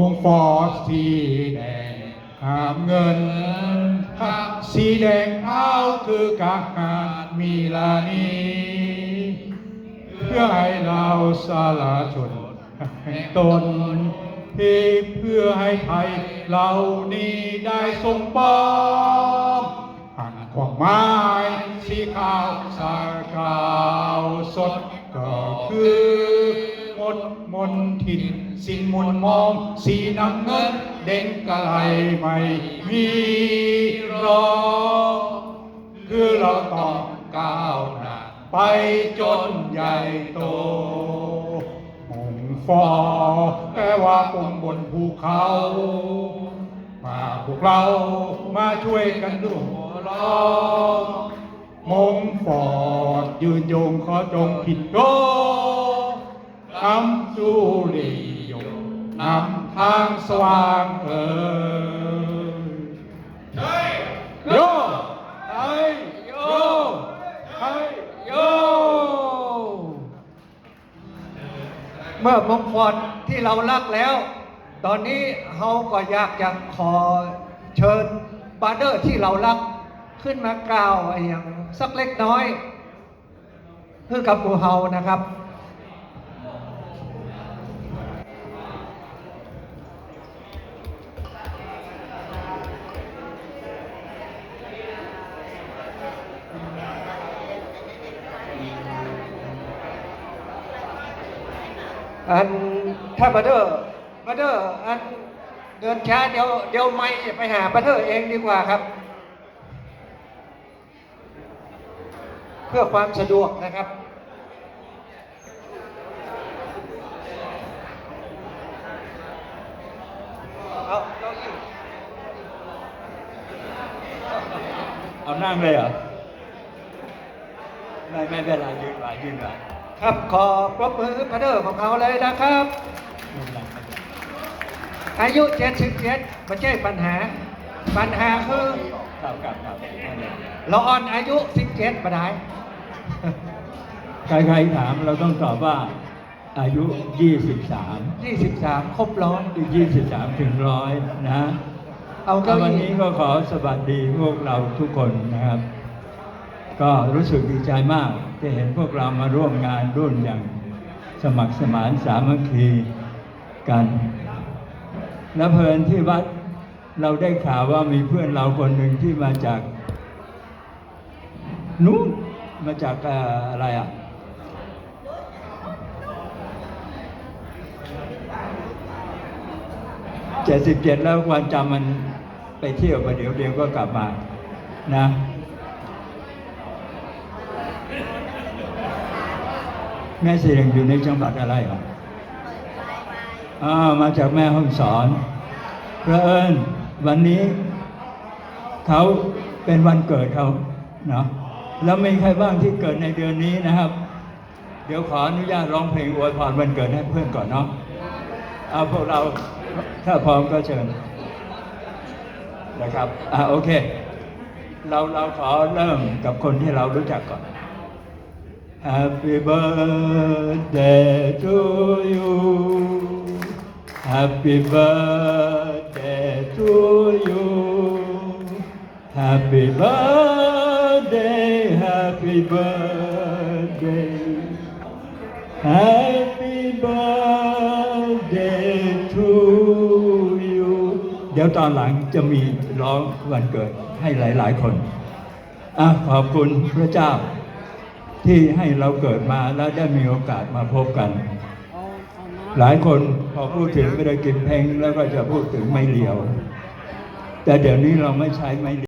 วงฟอสสีแดงหามเงินครับสีแดงเอาคือกาการมีลานีเพื่อให้เราสาลาชนแห่งตนที่เพื่อให้ไทยเรานี้ได้ทรงปองหันความหมายสีขาวสากาวสดก็คือมนมนทิน สิ่งมนมอง สีน้ำเงิน เด่นกะไหลไม่มีรองคือเราต้องก้าวหน้าไปจนใหญ่โตหงฟอแปลว่าปุ่มบนภูเขา มาพวกเรามาช่วยกันดูหัวเราะมงฟอดยืนโยงขอจงผิดโก สว่างเอ่ยโยไอโยไอโยเมื่อมงคลที่เรารักแล้ว ตอนนี้เราก็อยากจะขอเชิญบาร์เดอร์ที่เรารักขึ้นมากล่าวอย่างสักเล็กน้อยเพื่อกับหมูเฮานะครับ อันถ้าบัตเตอร์บัตเตอร์อันเดินช้าเดี๋ยวเดี๋ยวไม่ไปหาบัตเตอร์เองดีกว่าครับ เพื่อความสะดวกนะครับเอาเก้าอี้เอานั่งเลยเหรอไม่ไม่เป็นไรยืนไหวยืนไหว ครับขอปรบมือบัตเตอร์ของเขาเลยนะครับไม่เป็นไรไม่เป็นไรอายุ 77ไม่ใช่ปัญหา ปัญหาคือครับครับครับนั่นแหละเราอ่อนอายุ 17มาได้ใครๆถามเราต้องตอบว่าอายุ 23 23 ครบร้อย23 ถึงร้อยนะเอาเก้าวันอี้นี้ก็ขอสวัสดีพวกเราทุกคนนะครับ ก็รู้สึกดีใจมากที่เห็นพวกเรามาร่วมงานรุ่นอย่างสมัครสมานสามัคคีกัน และเพลินที่วัดเราได้ข่าวว่ามีเพื่อนเราคนหนึ่งที่มาจากนู้นมาจากอะไรอะเจ็ดสิบเจ็ดแล้วความจำมันไปเที่ยวไปเดี๋ยวเดียวก็กลับมานะ แม่เสียงอยู่ในจังหวัดอะไรหรออ่ามาจากแม่ห้องสอนเพระเอิญวันนี้เขาเป็นวันเกิดเขาเนาะแล้วมีใครบ้างที่เกิดในเดือนนี้นะครับ เดี๋ยวขออนุญาตร้องเพลงอวยพรวันเกิดให้เพื่อนก่อนเนาะเอาพวกเราถ้าพร้อมก็เชิญนะครับอ่าโอเค เราเราขอเริ่มกับคนที่เรารู้จักก่อน Happy birthday to you Happy birthday to you Happy birthday Happy birthday Happy birthday to you เดี๋ยวตอนหลังจะมีร้องวันเกิดให้หลายๆคนอะขอบคุณพระเจ้า ที่ให้เราเกิดมาแล้วได้มีโอกาสมาพบกัน หลายคนพอพูดถึงไม่ได้กินเพลงแล้วก็จะพูดถึงไม่เลียว แต่เดี๋ยวนี้เราไม่ใช้ไม่เลียว